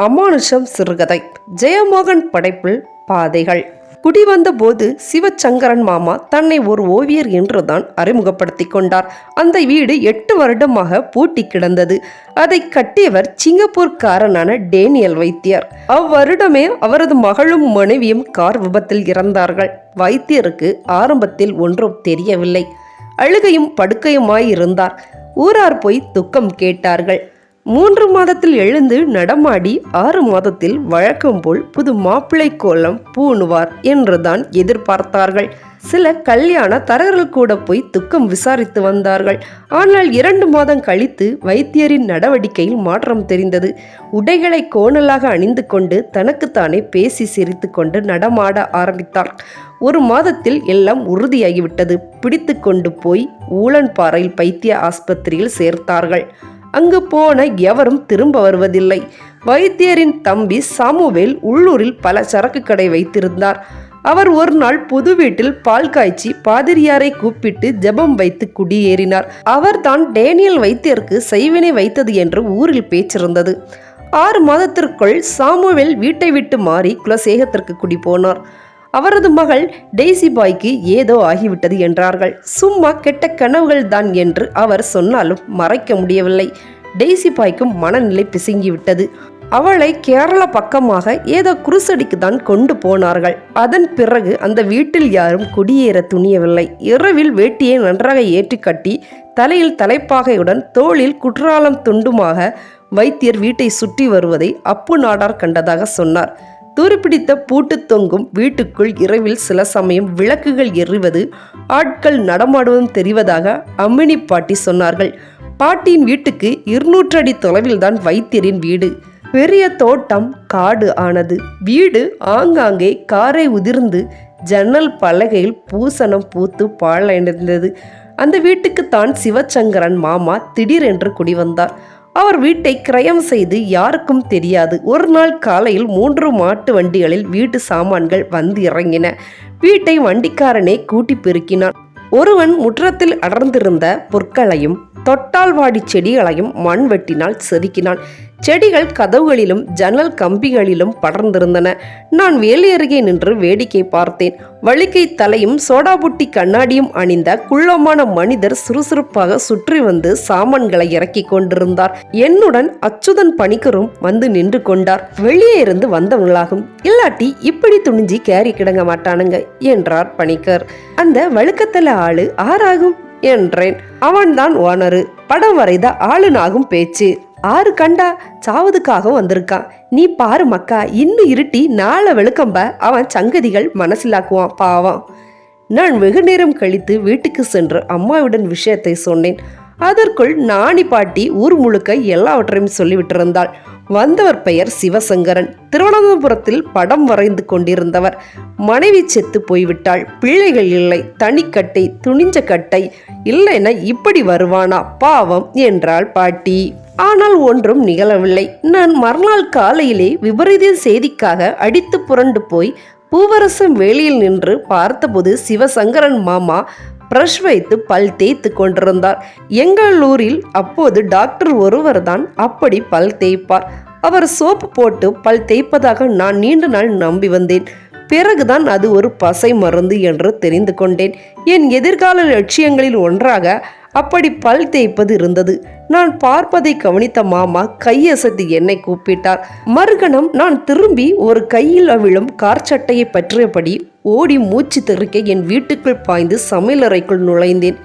அமானுஷம் சிறுகதை. ஜெயமோகன் படைப்பில் பாதைகள். குடிவந்த போது சிவச்சங்கரன் மாமா தன்னை ஒரு ஓவியர் என்றுதான் அறிமுகப்படுத்திக் கொண்டார். அந்த வீடு எட்டு வருடமாக பூட்டி கிடந்தது. அதை கட்டியவர் சிங்கப்பூர்காரனான டேனியல் வைத்தியர். அவ்வருடமே அவரது மகளும் மனைவியும் கார் விபத்தில் இறந்தார்கள். வைத்தியருக்கு ஆரம்பத்தில் ஒன்றும் தெரியவில்லை. அழுகையும் படுக்கையுமாய் இருந்தார் ஊரார் போய் துக்கம் கேட்டார்கள். மூன்று மாதத்தில் எழுந்து நடமாடி ஆறு மாதத்தில் வழக்கம் போல் புது மாப்பிள்ளை கோலம் பூணுவார் என்றுதான் எதிர்பார்த்தார்கள். சில கல்யாண தரகர்கள் கூட போய் துக்கம் விசாரித்து வந்தார்கள். ஆனால் இரண்டு மாதம் கழித்து வைத்தியரின் நடவடிக்கையில் மாற்றம் தெரிந்தது. உடைகளை கோணலாக அணிந்து கொண்டு தனக்குத்தானே பேசி சிரித்து கொண்டு நடமாட ஆரம்பித்தார். ஒரு மாதத்தில் எல்லாம் உறுதியாகிவிட்டது. பிடித்து கொண்டு போய் ஊழன்பாறையில் பைத்திய ஆஸ்பத்திரியில் சேர்த்தார்கள். அங்கு போன எவரும் திரும்ப வருவதில்லை. வைத்தியரின் தம்பி சாமுவேல் உள்ளூரில் பல சரக்கு கடை வைத்திருந்தார். அவர் ஒரு நாள் புது வீட்டில் பால் காய்ச்சி பாதிரியாரை கூப்பிட்டு ஜெபம் வைத்து குடியேறினார். அவர்தான் டேனியல் வைத்தியருக்கு செய்வினை வைத்தது என்று ஊரில் பேச்சிருந்தது. ஆறு மாதத்திற்குள் சாமுவேல் வீட்டை விட்டு மாறி குலசேகத்திற்கு குடி போனார் அவரது மகள் டெய்சி பாய்க்கு ஏதோ ஆகிவிட்டது என்றார்கள். சும்மா கெட்ட கனவுகள் தான் என்று அவர் சொன்னாலும் மறைக்க முடியவில்லை. டெய்சி பாய்க்கும் மனநிலை பிசுங்கிவிட்டது. அவளை கேரள பக்கமாக ஏதோ குருசடிக்கு தான் கொண்டு போனார்கள். அதன் பிறகு அந்த வீட்டில் யாரும் குடியேற துணியவில்லை. இரவில் வேட்டியை நன்றாக ஏற்றி கட்டி தலையில் தலைப்பாகையுடன் தோளில் குற்றாலம் துண்டுமாக வைத்தியர் வீட்டை சுற்றி வருவதை அப்பு நாடார் கண்டதாக சொன்னார். துருப்பிடித்த பூட்டு தொங்கும் வீட்டுக்குள் இரவில் சில சமயம் விளக்குகள் எறிவது ஆட்கள் நடமாடுவதும் தெரிவதாக அம்மினி பாட்டி சொன்னார்கள். பாட்டியின் வீட்டுக்கு இருநூற்று அடி தொலைவில்தான் வைத்தியரின் வீடு. பெரிய தோட்டம் காடு ஆனது. வீடு ஆங்காங்கே காரை உதிர்ந்து ஜன்னல் பலகையில் பூசணம் பூத்து பாழடைந்தது. அந்த வீட்டுக்கு தான் சிவச்சங்கரன் மாமா திடீரென்று குடிவந்தார். அவர் வீட்டை கிரயம் செய்து யாருக்கும் தெரியாது. ஒரு நாள் காலையில் மூன்று மாட்டு வண்டிகளில் வீட்டு சாமான்கள் வந்து இறங்கின. வீட்டை வண்டிக்காரனே கூட்டி பெருக்கினான். ஒருவன் முற்றத்தில் அடர்ந்திருந்த பொற்களையும் தொட்டால் வாடி செடிகளையும் மண் வெட்டினால் செதுக்கினான். செடிகள் கதவுகளிலும் ஜன்னல் கம்பிகளிலும் படர்ந்திருந்தன. நான் வேலி அருகே நின்று வேடிக்கை பார்த்தேன். வழுக்கை தலையும் சோடாபுட்டி கண்ணாடியும் அணிந்த குள்ளமான மனிதர் சுறுசுறுப்பாக சுற்றி வந்து சாமான்களை இறக்கி கொண்டிருந்தார். என்னுடன் அச்சுதன் பணிக்கரும் வந்து நின்று கொண்டார். வெளியே இருந்து வந்தவங்களாகும் இல்லாட்டி இப்படி துணிஞ்சி கேரி கிடங்க மாட்டானுங்க என்றார் பணிக்கர். அந்த வழுக்கத்தல ஆளு ஆறாகும் என்றேன். அவன்தான் ஓனரு. படம் வரைத ஆளுனாகும் பேச்சு. ஆறு கண்டா சாவதுக்காக வந்திருக்கான். நீ பாரு மக்கா இன்னும் இருட்டி நாளை வெளுக்கம்ப அவன் சங்கதிகள் மனசிலாக்குவான் பாவம். நான் வெகு நேரம் கழித்து வீட்டுக்கு சென்று அம்மாவுடன் விஷயத்தை சொன்னேன். அதற்குள் நாணி பாட்டி ஊர் முழுக்க எல்லாவற்றையும் சொல்லிவிட்டிருந்தாள். வந்தவர் பெயர் சிவசங்கரன். திருவனந்தபுரத்தில் படம் வரைந்து கொண்டிருந்தவர். மனைவி செத்து போய்விட்டாள். பிள்ளைகள் இல்லை. தனிக்கட்டை துணிஞ்ச கட்டை. இல்லைன்னா இப்படி வருவானா? பாவம் என்றாள் பாட்டி. ஆனால் ஒன்றும் நிகழவில்லை. நான் மறுநாள் காலையிலே விபரீத செய்திக்காக அடித்து புரண்டு போய் பூவரசம் வேலியில் நின்று பார்த்தபோது சிவசங்கரன் மாமா பிரஷ் வைத்து பல் தேய்த்து கொண்டிருந்தார். எங்கள் ஊரில் அப்போது டாக்டர் ஒருவர் தான் அப்படி பல் தேய்ப்பார். அவர் சோப்பு போட்டு பல் தேய்ப்பதாக நான் நீண்ட நாள் நம்பி வந்தேன். பிறகுதான் அது ஒரு பசை மருந்து என்று தெரிந்து கொண்டேன். என் எதிர்கால லட்சியங்களில் ஒன்றாக அப்படி பல் தேய்ப்பது இருந்தது. நான் பார்ப்பதை கவனித்த மாமா கையசத்து என்னை கூப்பிட்டார். மறுகணம் நான் திரும்பி ஒரு கையில் அவிழும் கார் சட்டையை பற்றியபடி ஓடி மூச்சு தெறிக்க என் வீட்டுக்குள் பாய்ந்து சமையலறைக்குள் நுழைந்தேன்.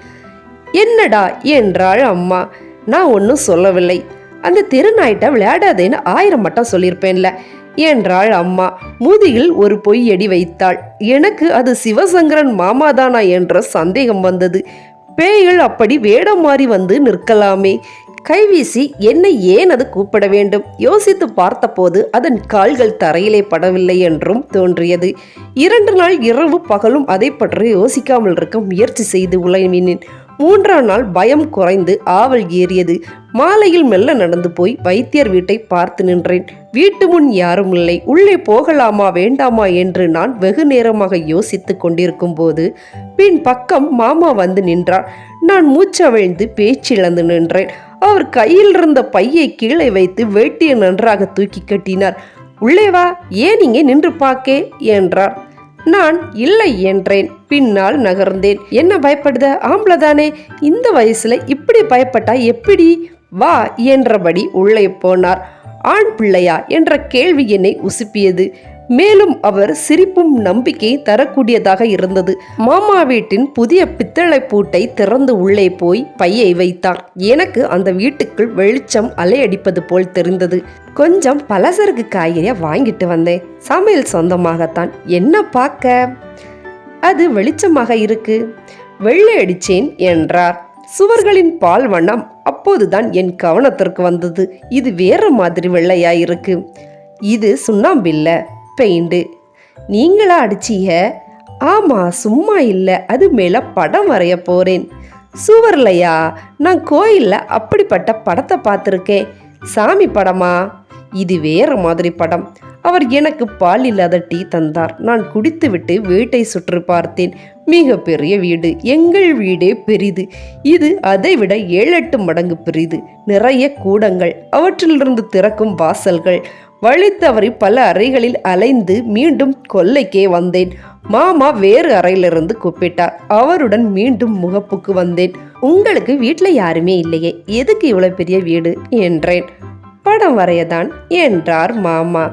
என்னடா? என்றாள் அம்மா. நான் ஒன்றும் சொல்லவில்லை. அந்த தெருநாயிட்ட விளையாடாதேன்னு ஆயிரம் மட்டும் சொல்லியிருப்பேன்ல என்றாள் அம்மா. முதுகில் ஒரு பொய்யடி வைத்தாள். எனக்கு அது சிவசங்கரன் மாமாதானா? என்ற சந்தேகம் வந்தது. பேய்கள் அப்படி வேடம் மாறி வந்து நிற்கலாமே. கைவீசி என்னை ஏன் அது கூப்பிட வேண்டும்? யோசித்து பார்த்தபோது அதன் கால்கள் தரையிலே படவில்லை என்றும் தோன்றியது. இரண்டு நாள் இரவு பகலும் அதை பற்றி யோசிக்காமல் இருக்க முயற்சி செய்து உழைவினேன் மூன்றாம் நாள் பயம் குறைந்து ஆவல் ஏறியது. மாலையில் மெல்ல நடந்து போய் வைத்தியர் வீட்டை பார்த்து நின்றேன். வீட்டு முன் யாரும் இல்லை. உள்ளே போகலாமா வேண்டாமா என்று நான் வெகு நேரமாக யோசித்துக் கொண்டிருக்கும் போது பின் பக்கம் மாமா வந்து நின்றார். நான் மூச்சவிழ்ந்து பேச்சிழந்து நின்றேன். அவர் கையில் இருந்த பையை கீழே வைத்து வேட்டியை நன்றாக தூக்கி கட்டினார். உள்ளே வா ஏன் இங்கே நின்று பாக்கே என்றார். நான் இல்லை என்றேன். பின்னால் நகர்ந்தேன். என்ன பயப்படுத? ஆம்பளை தானே. இந்த வயசுல இப்படி பயப்பட்டா எப்படி? வா என்றபடி உள்ளே போனார். ஆண் பிள்ளையா என்ற கேள்வி என்னை உசுப்பியது. மேலும் அவர் சிரிப்பும் நம்பிக்கை தரக்கூடியதாக இருந்தது. மாமா வீட்டின் புதிய பித்தளை பூட்டை திறந்து உள்ளே போய் பையை வைத்தார் எனக்கு அந்த வீட்டுக்குள் வெளிச்சம் அலையடிப்பது போல் தெரிந்தது. கொஞ்சம் பலசரக்கு காய்கறியா வாங்கிட்டு வந்தேன். சமையல் சொந்தமாகத்தான். என்ன பார்க்க? அது வெளிச்சமாக இருக்கு. வெள்ளை அடிச்சேன் என்றார். சுவர்களின் பால் வண்ணம் அப்போதுதான் என் கவனத்திற்கு வந்தது. இது வேற மாதிரி வெள்ளையா இருக்கு இது சுண்ணாம்பில்ல பெயிண்டு. நீங்களா அடிச்சீங்க ஆமா சும்மா இல்லை. அது மேல படம் வரைய போறேன். சுவர்லையா? நான் கோயிலில் அப்படிப்பட்ட படத்தை பார்த்துருக்கேன். சாமி படமா? இது வேற மாதிரி படம். அவர் எனக்கு பால் இல்லாத டீ தந்தார். நான் குடித்துவிட்டு வீட்டை சுற்றி பார்த்தேன். மிக பெரிய வீடு. எங்கள் வீடே பெரிது. இது அதைவிட ஏழு எட்டு மடங்கு பெரிது. நிறைய கூடங்கள். அவற்றிலிருந்து திறக்கும் வாசல்கள். வழி தவறி பல அறைகளில் அலைந்து மீண்டும் கொல்லைக்கே வந்தேன். மாமா வேறு அறையிலிருந்து கூப்பிட்டார். அவருடன் மீண்டும் முகப்புக்கு வந்தேன். உங்களுக்கு வீட்டில் யாருமே இல்லையே. எதுக்கு இவ்வளோ பெரிய வீடு? என்றேன். படம் வரையதான். என்றார் மாமா.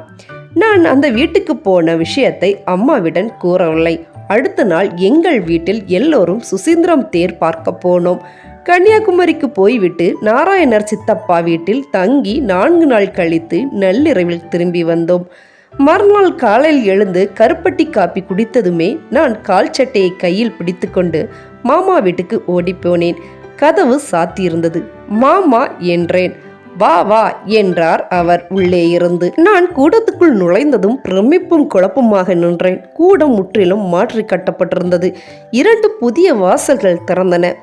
நான் அந்த வீட்டுக்கு போன விஷயத்தை அம்மாவிடம் கூறவில்லை. அடுத்த நாள் எங்கள் வீட்டில் எல்லோரும் சுசீந்திரம் தேர் பார்க்க போனோம். கன்னியாகுமரிக்கு போய்விட்டு நாராயணர் சித்தப்பா வீட்டில் தங்கி நான்கு நாள் கழித்து நள்ளிரவில் திரும்பி வந்தோம். மறுநாள் காலையில் எழுந்து கருப்பட்டி காப்பி குடித்ததுமே நான் கால் சட்டையை கையில் பிடித்துக்கொண்டு மாமா வீட்டுக்கு ஓடிப்போனேன் கதவு சாத்தியிருந்தது. மாமா என்றேன். வா வா என்றார் அவர் உள்ளே இருந்து. நான் கூடத்துக்குள் நுழைந்ததும் பிரமிப்பும் குழப்பமாக நின்றேன். கூடம் முற்றிலும் மாற்றி கட்டப்பட்டிருந்தது. இரண்டு புதிய வாசல்கள் திறந்தன.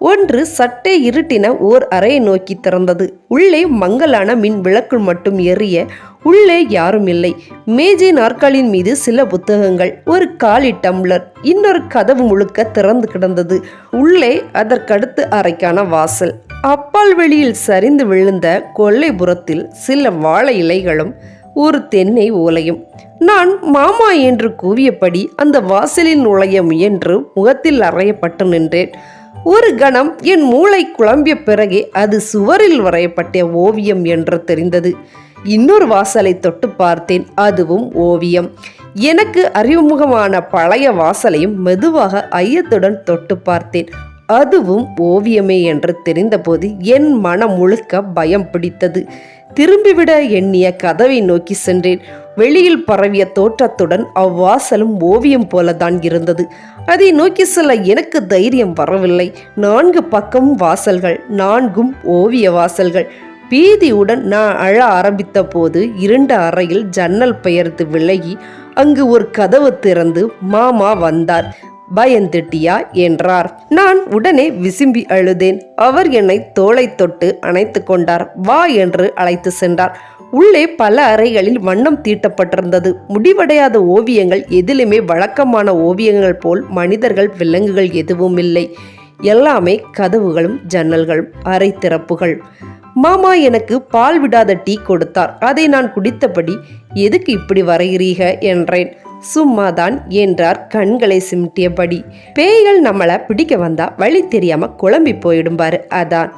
ஒன்று சட்டை இருட்டின ஓர் அறையை நோக்கி திறந்தது. உள்ளே மங்கலான மின் விளக்கு மட்டும் எரிய உள்ளே யாரும் இல்லை. மேஜை நாற்காலின் மீது சில புத்தகங்கள் ஒரு காலி டம்ளர் இன்னொரு கதவு முழுக்க திறந்து கிடந்தது. உள்ளே அதற்கடுத்து அறைக்கான வாசல். அப்பால் வெளியில் சரிந்து விழுந்த கொல்லைபுறத்தில் சில வாழை இலைகளும் ஒரு தென்னை ஓலையும். நான் மாமா என்று கூவியபடி அந்த வாசலில் நுழைய முயன்று முகத்தில் அறையப்பட்டு நின்றேன். ஒரு கணம் என் மூளை குழம்பிய பிறகே அது சுவரில் வரையப்பட்ட ஓவியம் என்று தெரிந்தது. இன்னொரு வாசலை தொட்டு பார்த்தேன் அதுவும் ஓவியம். எனக்கு அறிமுகமான பழைய வாசலையும் மெதுவாக ஐயத்துடன் தொட்டு பார்த்தேன். அதுவும் ஓவியமே என்று தெரிந்தபோது என் மனம் முழுக்க பயம் பிடித்தது. திரும்பிவிட எண்ணிய கதவை நோக்கி சென்றேன். வெளியில் பரவிய தோற்றத்துடன் அவ்வாசலும் ஓவியம் போலதான் இருந்தது. அதை நோக்கி செல்ல எனக்கு தைரியம் வரவில்லை. நான்கு பக்கம் வாசல்கள் நான்கும் ஓவிய வாசல்கள். பீதியுடன் நான் அழ ஆரம்பித்த போது இரண்டு அறையில் ஜன்னல் பெயர்த்து விலகி அங்கு ஒரு கதவு திறந்து மாமா வந்தார். பயந்துட்டியா? என்றார். நான் உடனே விசும்பி அழுதேன். அவர் என்னை தோளை தொட்டு அணைத்து கொண்டார். வா என்று அழைத்து சென்றார். உள்ளே பல அறைகளில் வண்ணம் தீட்டப்பட்டிருந்தது. முடிவடையாத ஓவியங்கள் எதிலுமே வழக்கமான ஓவியங்கள் போல் மனிதர்கள் விலங்குகள் எதுவும் இல்லை எல்லாமே கதவுகளும் ஜன்னல்களும் அறை திறப்புகள். மாமா எனக்கு பால் விடாத டீ கொடுத்தார். அதை நான் குடித்தபடி எதுக்கு இப்படி வரைகிறீக? என்றேன். சும்மாதான் என்றார் கண்களை சிமிட்டியபடி. பேய்கள் நம்மளை பிடிக்க வந்தா வழி தெரியாம குழம்பி போயிடும் பாரு அதான்.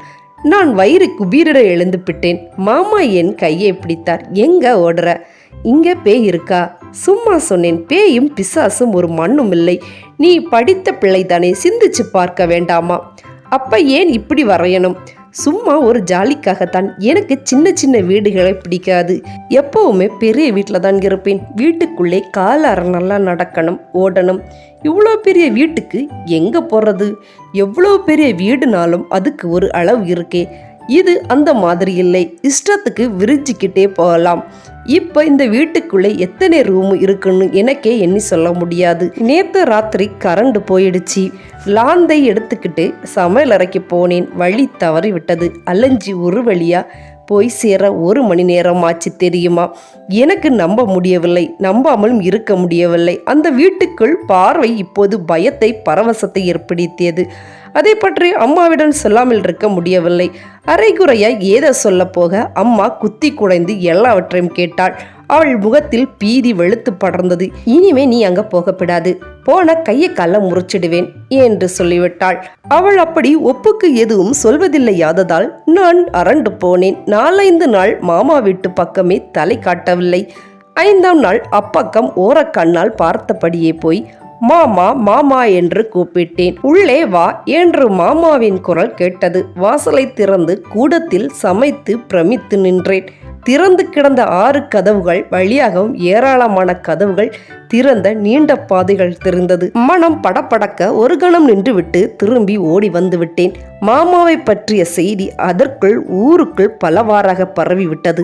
நான் வயிறு குபீரிட எழுந்துப்பிட்டேன் மாமா என் கையை பிடித்தார். எங்க ஓடுற? இங்க பேய் இருக்கா? சும்மா சொன்னேன். பேயும் பிசாசும் ஒரு மண்ணும் இல்லை. நீ படித்த பிள்ளைதானே. சிந்திச்சு பார்க்க வேண்டாமா? அப்ப ஏன் இப்படி வரையணும்? சும்மா ஒரு ஜாலிக்காகத்தான் எனக்கு சின்ன சின்ன வீடுகளை பிடிக்காது. எப்பவுமே பெரிய வீட்டில் தான் இருப்பேன். வீட்டுக்குள்ளே கால் அரை நல்லா நடக்கணும் ஓடணும். இவ்வளோ பெரிய வீட்டுக்கு எங்கே போகிறது எவ்வளோ பெரிய வீடுனாலும் அதுக்கு ஒரு அளவு இருக்கே. இது அந்த மாதிரி இல்லை. இஷ்டத்துக்கு விரிஞ்சிக்கிட்டே போகலாம். இப்போ இந்த வீட்டுக்குள்ளே எத்தனை ரூம் இருக்குன்னு எனக்கே எண்ணி சொல்ல முடியாது. நேற்று ராத்திரி கரண்ட் போயிடுச்சு. லாந்தை எடுத்துக்கிட்டு சமையல் அறைக்கு போனேன். வழி தவறி விட்டது. அலைஞ்சி ஒரு வழியாக போய் சேர ஒரு மணி நேரம் ஆச்சு தெரியுமா? எனக்கு நம்ப முடியவில்லை. நம்பாமலும் இருக்க முடியவில்லை. அந்த வீட்டுக்குள் பார்வை இப்போது பயத்தை பரவசத்தை ஏற்படுத்தியது. அதை பற்றி அம்மாவிடம் சொல்லாமல் இருக்க முடியவில்லை. அரைகுறையாய் ஏதோ சொல்ல போக அம்மா குத்தி குடைந்து எல்லாவற்றையும் கேட்டாள். அவள் முகத்தில் பீதி வெளுத்து படர்ந்தது. இனிமே நீ அங்க போகப்படாது. போன கையை கால முறிச்சிடுவேன் என்று சொல்லிவிட்டாள். அவள் அப்படி ஒப்புக்கு எதுவும் சொல்வதில்லையாததால் நான் அரண்டு போனேன். நாலைந்து நாள் மாமா வீட்டு பக்கமே தலை காட்டவில்லை. ஐந்தாம் நாள் அப்பக்கம் ஓரக்கண்ணால் பார்த்தபடியே போய் மாமா மாமா என்று கூப்பிட்டேன். உள்ளே வா என்று மாமாவின் குரல் கேட்டது. வாசலை திறந்து கூடத்தில் சமைத்து பிரமித்து நின்றேன். திறந்து கிடந்த ஆறு கதவுகள் வழியாகவும் ஏராளமான கதவுகள் திறந்த நீண்ட பாதைகள் தெரிந்தது. மனம் படப்படக்க ஒரு கணம் நின்றுவிட்டு திரும்பி ஓடி வந்துவிட்டேன். மாமாவை பற்றிய செய்தி அதற்குள் ஊருக்குள் பலவாறாக பரவிவிட்டது.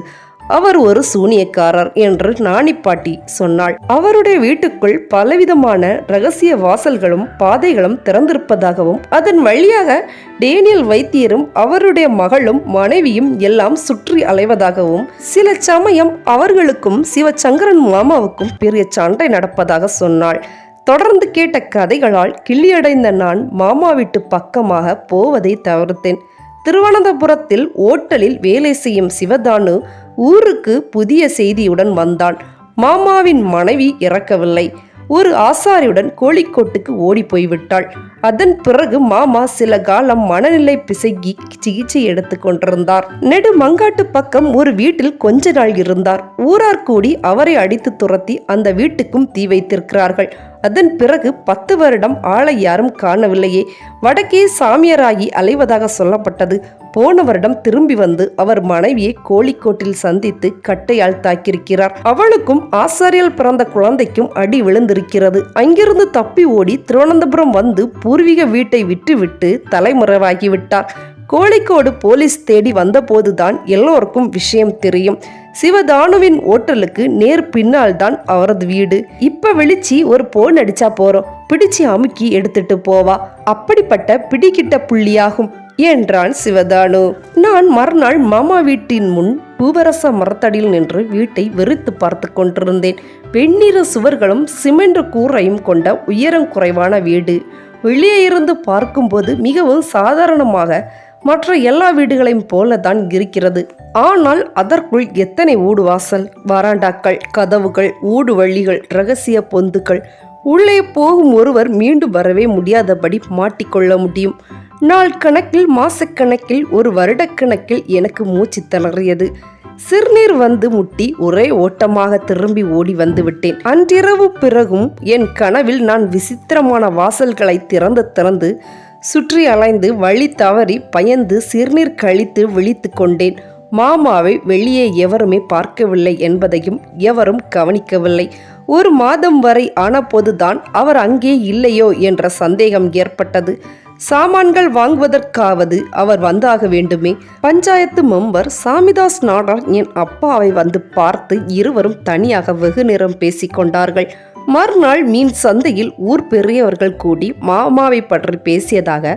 அவர் ஒரு சூனியக்காரர் என்று நாணிப்பாட்டி சொன்னாள். அவருடைய வீட்டுக்குள் பலவிதமான ரகசிய வாசல்களும் பாதைகளும் திறந்திருப்பதாகவும் அதன் வழியாக டேனியல் வைத்தியரும் அவருடைய மகளும் மனைவியும் எல்லாம் சுற்றி அலைவதாகவும் சில சமயம் அவர்களுக்கும் சிவசங்கரன் மாமாவுக்கும் பெரிய சண்டை நடப்பதாக சொன்னாள். தொடர்ந்து கேட்ட கதைகளால் கிள்ளியடைந்த நான் மாமா வீட்டு பக்கமாக போவதை தவிர்த்தேன். திருவனந்தபுரத்தில் ஓட்டலில் வேலை செய்யும் சிவதானு ஊருக்கு புதிய செய்தியுடன் வந்தான். மாமாவின் மனைவி இறக்கவில்லை. ஒரு ஆசாரியுடன் கோழிக்கோட்டுக்கு ஓடி போய்விட்டாள். அதன் பிறகு மாமா சில காலம் மனநிலை பிசகி சிகிச்சை எடுத்துக் கொண்டிருந்தார். நெடு மங்காட்டு பக்கம் ஒரு வீட்டில் கொஞ்ச நாள் இருந்தார். ஊரார் கூடி அவரை அடித்து துரத்தி அந்த வீட்டுக்கும் தீ வைத்திருக்கிறார்கள். அதன் பிறகு பத்து வருடம் ஆளை யாரும் காணவில்லையே. வடக்கே சாமியாராகி அலைவதாக சொல்லப்பட்டது. போன வருடம் திரும்பி வந்து அவர் மனைவியை கோழிக்கோட்டில் சந்தித்து கட்டையால் தாக்கியிருக்கிறார். அவளுக்கும் ஆசாரியால் பிறந்த குழந்தைக்கும் அடி விழுந்திருக்கிறது. அங்கிருந்து தப்பி ஓடி திருவனந்தபுரம் வந்து பூர்வீக வீட்டை விட்டுவிட்டு தலைமறைவாகிவிட்டார். கோழிக்கோடு போலீஸ் தேடி வந்தபோதுதான் எல்லோருக்கும் விஷயம் தெரியும். சிவதானுவின் ஓட்டலுக்கு நேர் பின்னால் தான் அவரது வீடு. இப்ப வெளிச்சி ஒரு போன் அடிச்சா போறோம். பிடிச்சு அமுக்கி எடுத்துட்டு போவா. அப்படிப்பட்ட பிடிக்கிட்ட புள்ளியாகும். என்றான் சிவதானு நான் மறுநாள் மாமா வீட்டின் முன் பூவரச மரத்தடியில் நின்று வீட்டை வெறித்து பார்த்து கொண்டிருந்தேன். வெண்ணிற சுவர்களும் சிமெண்ட் கூரையும் கொண்ட உயரம் குறைவான வீடு. வெளியே இருந்து பார்க்கும்போது மிகவும் சாதாரணமாக மற்ற எல்லா வீடுகளையும் போல தான் இருக்கிறது. ஆனால் அதற்குள் எத்தனை ஊடு வாசல் வராண்டாக்கள் கதவுகள் ஊடு வழிகள் ரகசிய பொந்துகள் உள்ளே போகும் ஒருவர் மீண்டும் வரவே முடியாதபடி மாட்டிக்கொள்ள முடியும். நாள் கணக்கில் மாசக்கணக்கில் ஒரு வருடக்கணக்கில் எனக்கு மூச்சு தளறியது. சிறுநீர் வந்து முட்டி ஒரே ஓட்டமாக திரும்பி ஓடி வந்துவிட்டேன் அன்றிரவு பிறகும் என் கனவில் நான் விசித்திரமான வாசல்களை திறந்து திறந்து சுற்றி அலைந்து வழி தவறி பயந்து சிறுநீர் கழித்து விழித்து கொண்டேன். மாமாவை வெளியே எவருமே பார்க்கவில்லை என்பதையும் எவரும் கவனிக்கவில்லை. ஒரு மாதம் வரை ஆனபோதுதான் அவர் அங்கே இல்லையோ என்ற சந்தேகம் ஏற்பட்டது. சாமான்கள் வாங்குவதற்காவது அவர் வந்தாக வேண்டுமே. பஞ்சாயத்து மெம்பர் சாமிதாஸ் நாடார் என் அப்பாவை வந்து பார்த்து இருவரும் தனியாக வெகு நேரம் பேசிக்கொண்டார்கள் மறுநாள் மீன் சந்தையில் ஊர் பெரியவர்கள் கூடி மாமாவை பற்றி பேசியதாக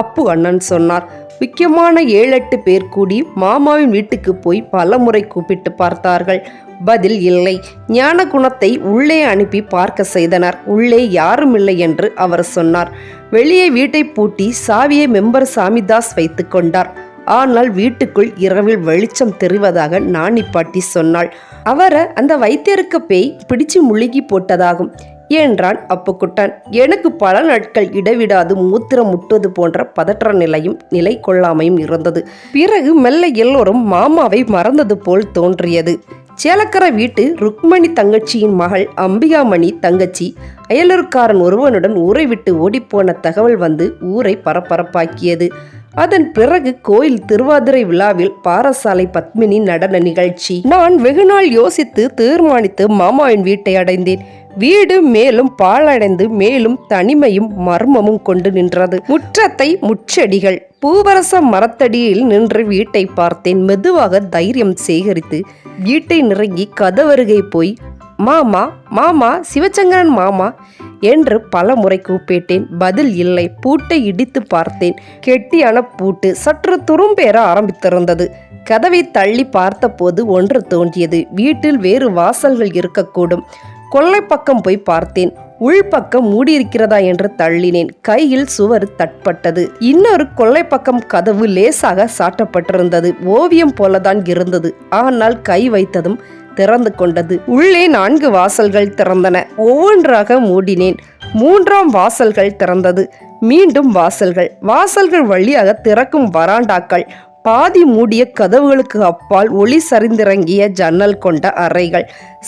அப்பு அண்ணன் சொன்னார். முக்கியமான ஏழெட்டு பேர் கூடி மாமாவின் வீட்டுக்கு போய் பலமுறை கூப்பிட்டு பார்த்தார்கள். பதில் இல்லை. ஞான குணத்தை உள்ளே அனுப்பி பார்க்க செய்தனர். உள்ளே யாரும் இல்லை என்று அவர் சொன்னார். வெளியே வீட்டை பூட்டி சாவியை மெம்பர் சாமிதாஸ் வைத்து கொண்டார். ஆனால் வீட்டுக்குள் இரவில் வெளிச்சம் தெரிவதாக நாணி பாட்டி சொன்னாள். அவரை அந்த வைத்தியருக்கு பேய் பிடிச்சு முழுகி போட்டதாகும். என்றான் அப்புக்குட்டன். எனக்கு பல நாட்கள் இடைவிடாது மூத்திரம் முட்டுவது போன்ற பதற்ற நிலையும் நிலை கொள்ளாமையும் இருந்தது. பிறகு மெல்ல எல்லோரும் மாமாவை மறந்தது போல் தோன்றியது. சேலக்கர வீட்டு ருக்மணி தங்கச்சியின் மகள் அம்பிகாமணி தங்கச்சி அயலூர்காரன் ஒருவனுடன் ஊரை விட்டு ஓடிப்போன தகவல் வந்து ஊரை பரபரப்பாக்கியது. அதன் பிறகு கோயில் திருவாதிரை விழாவில் பாரசாலை பத்மினி நடன நிகழ்ச்சி. நான் வெகுநாள் யோசித்து தீர்மானித்து மாமாவின் வீட்டை அடைந்தேன். வீடு மேலும் பாழடைந்து மேலும் தனிமையும் மர்மமும் கொண்டு நின்றது. முற்றத்தை முச்செடிகள் பூவரச மரத்தடியில் நின்று வீட்டை பார்த்தேன். மெதுவாக தைரியம் சேகரித்து வீட்டை நெருங்கி கதவருகே போய் மாமா மாமா சிவச்சங்கரன் மாமா என்று பல முறை கூப்பிட்டேன். பதில் இல்லை. பூட்டை இடித்து பார்த்தேன். கெட்டியான பூட்டு சற்று துரும்பேற ஆரம்பித்திருந்தது. கதவை தள்ளி பார்த்தபோது ஒன்று தோன்றியது. வீட்டில் வேறு வாசல்கள் இருக்கக்கூடும். கொல்லை பக்கம் போய் பார்த்தேன். உள்பக்கம் மூடியிருக்கிறதா என்று தள்ளினேன். கையில் சுவர் தட்பட்டது. இன்னொரு கொல்லை பக்கம் கதவு லேசாக சாட்டப்பட்டிருந்தது. ஓவியம் போலதான் இருந்தது. ஆனால் கை வைத்ததும் திறந்து கொண்டது. உள்ளே நான்கு வாசல்கள் திறந்தன. ஒவ்வொன்றாக மூடினேன். மூன்றாம் வாசல்கள் திறந்தது. மீண்டும் வாசல்கள். வாசல்கள் வழியாக திறக்கும் வராண்டாக்கள். பாதி மூடிய கதவுகளுக்கு அப்பால் ஒளி சரிந்திறங்கிய ஜன்னல் கொண்ட அறைகள்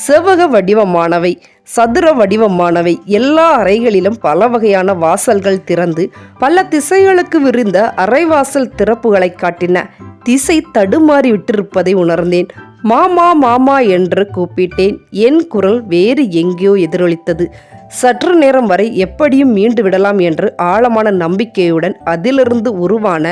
செவ்வக வடிவமானவை சதுர வடிவமானவை. எல்லா அறைகளிலும் பல வகையான வாசல்கள் திறந்து பல திசைகளுக்கு விரிந்த அறைவாசல் திறப்புகளை காட்டின. திசை தடுமாறி விட்டிருப்பதை உணர்ந்தேன். மாமா மாமா என்று கூப்பிட்டேன். என் குரல் வேறு எங்கேயோ எதிரொலித்தது. சற்று நேரம் வரை எப்படியும் மீண்டு விடலாம் என்று ஆழமான நம்பிக்கையுடன் அதிலிருந்து உருவான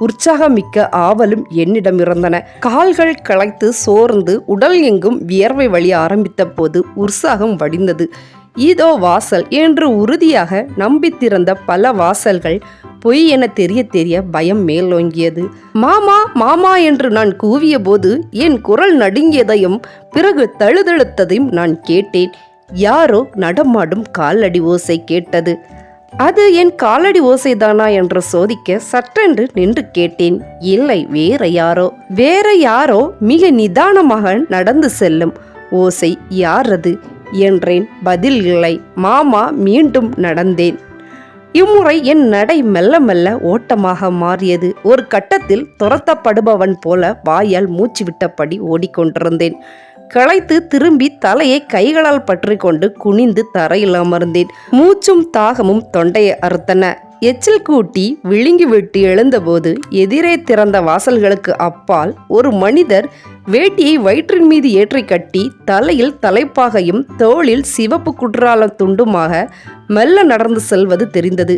உற்சாகமிக்க ஆவலும் என்னிடம் இருந்தன கால்கள் களைத்து சோர்ந்து உடல் எங்கும் வியர்வை வழி ஆரம்பித்த போது உற்சாகம் வடிந்தது. இதோ வாசல் என்று உறுதியாக நம்பித்திருந்த பல வாசல்கள் பொய் என தெரிய தெரிய பயம் மேலோங்கியது. மாமா மாமா என்று நான் கூவிய போது என் குரல் நடுங்கியதையும் பிறகு தழுதழுத்ததையும் நான் கேட்டேன். யாரோ நடமாடும் காலடி ஓசை கேட்டது. அது என் காலடி ஓசைதானா என்று சோதிக்க சற்றென்று நின்று கேட்டேன். இல்லை வேற யாரோ. வேற யாரோ மிக நிதானமாக நடந்து செல்லும். ஓசை யாரது? என்றேன். பதில் இல்லை. மாமா மீண்டும் நடந்தேன். இம்முறை என் நடை மெல்ல மெல்ல ஓட்டமாக மாறியது. ஒரு கட்டத்தில் துரத்தப்படுபவன் போல வாயால் மூச்சு விட்டபடி ஓடிக்கொண்டிருந்தேன். களைத்து திரும்பி தலையை கைகளால் பற்றி கொண்டு குனிந்து தரையில் அமர்ந்தேன். மூச்சும் தாகமும் தொண்டையை அறுத்தன. எச்சில் கூட்டி விழுங்கி விட்டு எழுந்தபோது எதிரே திறந்த வாசல்களுக்கு அப்பால் ஒரு மனிதர் வேட்டியை வயிற்றின் மீது ஏற்றி கட்டி தலையில் தலைப்பாகையும் தோளில் சிவப்பு குற்றால துண்டுமாக மெல்ல நடந்து செல்வது தெரிந்தது.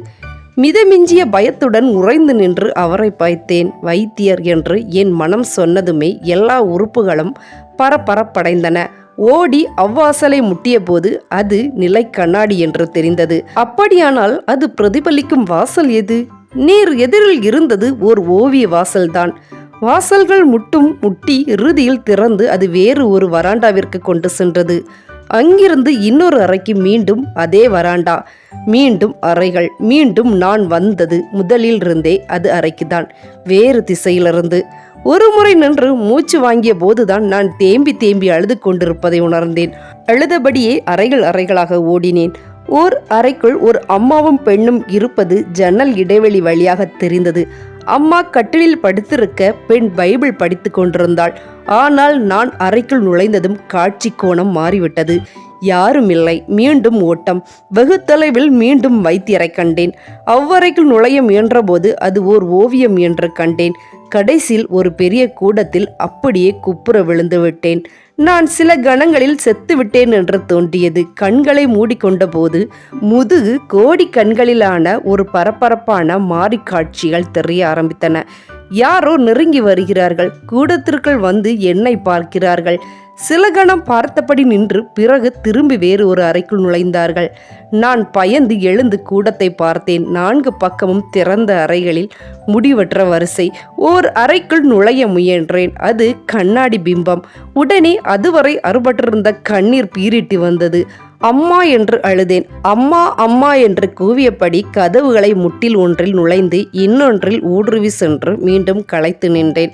மிதமிஞ்சிய பயத்துடன் உறைந்து நின்று அவரை பாய்த்தேன். வைத்தியர் என்று என் மனம் சொன்னதுமே எல்லா உறுப்புகளும் பரபரப்படைந்தன. ஓடி அவ்வாசலை முட்டியபோது அது நிலை கண்ணாடி என்று தெரிந்தது. அப்படியானால் அது பிரதிபலிக்கும் வாசல் எது? நீர் எதிரில் இருந்தது ஓர் ஓவிய வாசல்தான். வாசல்கள் முட்டும் முட்டி இறுதியில் திறந்து அது வேறு ஒரு வராண்டாவிற்கு கொண்டு சென்றது. அங்கிருந்து இன்னொரு அறைக்கு மீண்டும் அதே வராண்டா. மீண்டும் அறைகள் மீண்டும் நான் வந்தது முதலில் இருந்தே அது அறைக்குதான். வேறு திசையிலிருந்து ஒரு முறை நின்று மூச்சு வாங்கிய போதுதான் நான் தேம்பி தேம்பி அழுது கொண்டிருப்பதை உணர்ந்தேன். அழுதபடியே அறைகள் அறைகளாக ஓடினேன். ஓர் அறைக்குள் ஒரு அம்மாவும் பெண்ணும் இருப்பது ஜன்னல் இடைவெளி வழியாக தெரிந்தது. அம்மா கட்டிலில் படுத்திருக்க பெண் பைபிள் படித்து கொண்டிருந்தாள். ஆனால் நான் அறைக்குள் நுழைந்ததும் காட்சி கோணம் மாறிவிட்டது. யாரும் இல்லை. மீண்டும் ஓட்டம். வெகு தொலைவில் மீண்டும் வைத்தியரை கண்டேன். அவ்வறைக்குள் நுழைய முயன்றபோது அது ஓர் ஓவியம் என்று கண்டேன். கடைசியில் ஒரு பெரிய கூடத்தில் அப்படியே குப்புற விழுந்து விட்டேன். நான் சில கணங்களில் செத்து விட்டேன் என்று தோன்றியது. கண்களை மூடிக்கொண்டபோது முதுகு கோடி கண்களிலான ஒரு பரபரப்பான மாறி காட்சிகள் தெரிய ஆரம்பித்தன. யாரோ நெருங்கி வருகிறார்கள். கூடத்திற்குள் வந்து என்னை பார்க்கிறார்கள். சில கணம் பார்த்தபடி நின்று பிறகு திரும்பி வேறு ஒரு அறைக்குள் நுழைந்தார்கள். நான் பயந்து எழுந்து கூடத்தை பார்த்தேன். நான்கு பக்கமும் திறந்த அறைகளில் முடிவற்ற வரிசை. ஓர் அறைக்குள் நுழைய முயன்றேன். அது கண்ணாடி பிம்பம். உடனே அதுவரை அறுபட்டிருந்த கண்ணீர் பீரிட்டு வந்தது. அம்மா என்று அழுதேன். அம்மா அம்மா என்று கூவியபடி கதவுகளை முட்டில் ஒன்றில் நுழைந்து இன்னொன்றில் ஊடுருவி சென்று மீண்டும் களைத்து நின்றேன்.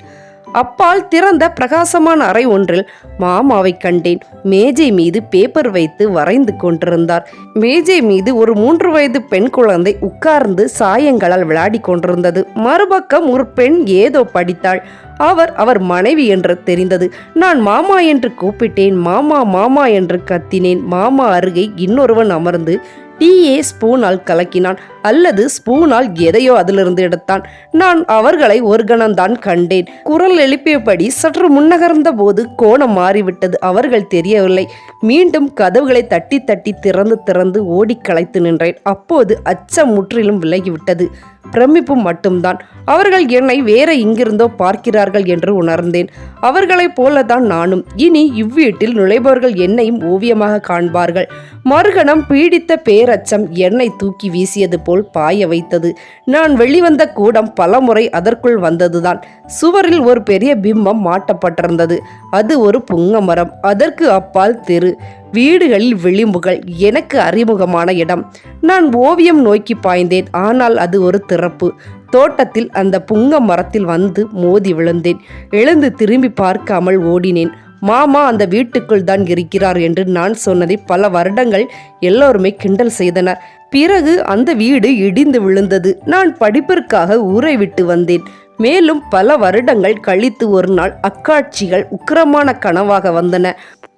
அப்பால் திறந்த பிரகாசமான அறை ஒன்றில் மாமாவை கண்டேன். மேஜை மீது பேப்பர் வைத்து வரைந்து கொண்டிருந்தார். மேஜை மீது ஒரு மூன்று வயது பெண் குழந்தை உட்கார்ந்து சாயங்களால் விளையாடி கொண்டிருந்தது. மறுபக்கம் ஒரு பெண் ஏதோ படித்தாள். அவர் அவர் மனைவி என்று தெரிந்தது. நான் மாமா என்று கூப்பிட்டேன். மாமா மாமா என்று கத்தினேன். மாமா அருகே இன்னொருவன் அமர்ந்து டீயே ஸ்பூனால் கலக்கினான். அல்லது ஸ்பூனால் எதையோ அதிலிருந்து எடுத்தான். நான் அவர்களை ஒரு கணம்தான் கண்டேன். குரல் எழுப்பியபடி சற்று முன்னகர்ந்த போது கோணம் மாறிவிட்டது. அவர்கள் தெரியவில்லை. மீண்டும் கதவுகளை தட்டி தட்டி திறந்து திறந்து ஓடி களைத்து நின்றேன். அப்போது அச்சம் முற்றிலும் விலகிவிட்டது. பிரமிப்பு மட்டும்தான். அவர்கள் என்னை வேற எங்கிருந்தோ பார்க்கிறார்கள் என்று உணர்ந்தேன். அவர்களைப் போலதான் நானும். இனி இவ்வீட்டில் நுழைபவர்கள் என்னையும் ஓவியமாக காண்பார்கள். மறுகணம் பீடித்த பேரச்சம் என்னை தூக்கி வீசியது போல் பாய வைத்தது. நான் வெளிவந்த கூடம் பலமுறை அதற்குள் வந்ததுதான். சுவரில் ஒரு பெரிய பிம்பம் மாட்டப்பட்டிருந்தது. அது ஒரு புங்க மரம். அதற்கு அப்பால் தெரு. வீடுகளில் விளிம்புகள். எனக்கு அறிமுகமான இடம். நான் ஓவியம் நோக்கி பாய்ந்தேன். ஆனால் அது ஒரு திறப்பு. தோட்டத்தில் அந்த புங்க மரத்தில் வந்து மோதி விழுந்தேன். எழுந்து திரும்பி பார்க்காமல் ஓடினேன். மாமா அந்த வீட்டுக்குள் தான் இருக்கிறார் என்று நான் சொன்னதை பல வருடங்கள் எல்லோருமே கிண்டல் செய்தனர். பிறகு அந்த வீடு இடிந்து விழுந்தது. நான் படிப்பிற்காக ஊரை விட்டு வந்தேன். மேலும் பல வருடங்கள் கழித்து ஒரு நாள் அக்காட்சிகள் உக்கிரமான கனவாக வந்தன.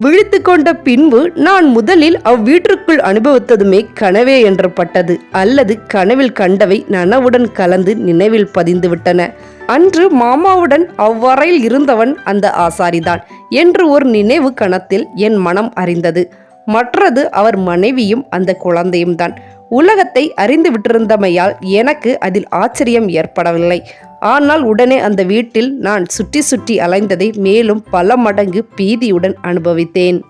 விழித்து கொண்ட பின்பு நான் முதலில் அவ்வீட்டிற்குள் அனுபவித்ததுமே கனவே என்று பட்டது அல்லது கனவில் கண்டவை நனவுடன் கலந்து நினைவில் பதிந்துவிட்டன. அன்று மாமாவுடன் அவ்வறையில் இருந்தவன் அந்த ஆசாரிதான் என்று ஒரு நினைவு கணத்தில் என் மனம் அறிந்தது. மற்றது அவர் மனைவியும் அந்த குழந்தையும் தான் உலகத்தை அறிந்து விட்டிருந்தமையால் எனக்கு அதில் ஆச்சரியம் ஏற்படவில்லை. ஆனால் உடனே அந்த வீட்டில் நான் சுற்றி சுற்றி அலைந்ததை மேலும் பல மடங்கு பீதியுடன் அனுபவித்தேன்.